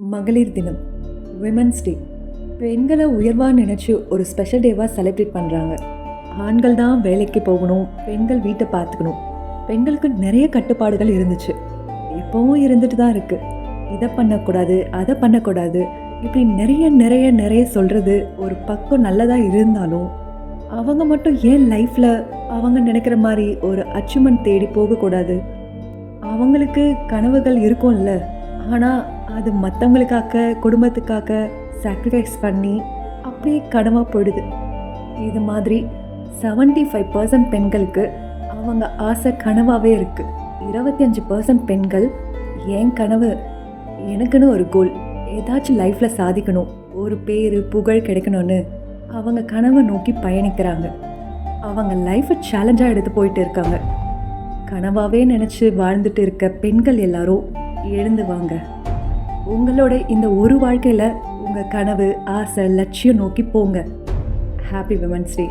மகளிர் தினம் women's day பெண்களை உயர்வாக நினச்சி ஒரு ஸ்பெஷல் டேவாக செலிப்ரேட் பண்ணுறாங்க ஆண்கள் தான் வேலைக்கு போகணும் பெண்கள் வீட்டை பார்த்துக்கணும். பெண்களுக்கு நிறைய கட்டுப்பாடுகள் இருந்துச்சு. இப்போவும் இருந்துட்டு தான் இருக்குது இதை பண்ணக்கூடாது அதை பண்ணக்கூடாது இப்படி நிறைய நிறைய நிறைய சொல்கிறது ஒரு பக்கம் நல்லதாக இருந்தாலும் அவங்க மட்டும் ஏன் லைஃப்பில் அவங்க நினைக்கிற மாதிரி ஒரு அச்சீவ்மெண்ட் தேடி போகக்கூடாது? அவங்களுக்கு கனவுகள் இருக்கும்ல. ஆனால் அது மற்றவங்களுக்காக குடும்பத்துக்காக சாக்ரிஃபைஸ் பண்ணி அப்படியே கனவாக போயிடுது. இது மாதிரி 75% ஃபைவ் பர்சன்ட் பெண்களுக்கு அவங்க ஆசை கனவாகவே இருக்குது இருபத்தி அஞ்சு பர்சன்ட் பெண்கள் என் கனவு? எனக்குன்னு ஒரு கோல் ஏதாச்சும் லைஃப்பில் சாதிக்கணும். ஒரு பேர் புகழ் கிடைக்கணும்னு. அவங்க கனவை நோக்கி பயணிக்கிறாங்க. அவங்க லைஃப்பை சேலஞ்சாக எடுத்து போயிட்டு இருக்காங்க. கனவாகவே நினச்சி வாழ்ந்துட்டு இருக்க பெண்கள் எல்லாரும் எழுந்து வாங்க. உங்களோட இந்த ஒரு வாழ்க்கையில் உங்கள் கனவு ஆசை லட்சியம் நோக்கி போங்க. Happy women's day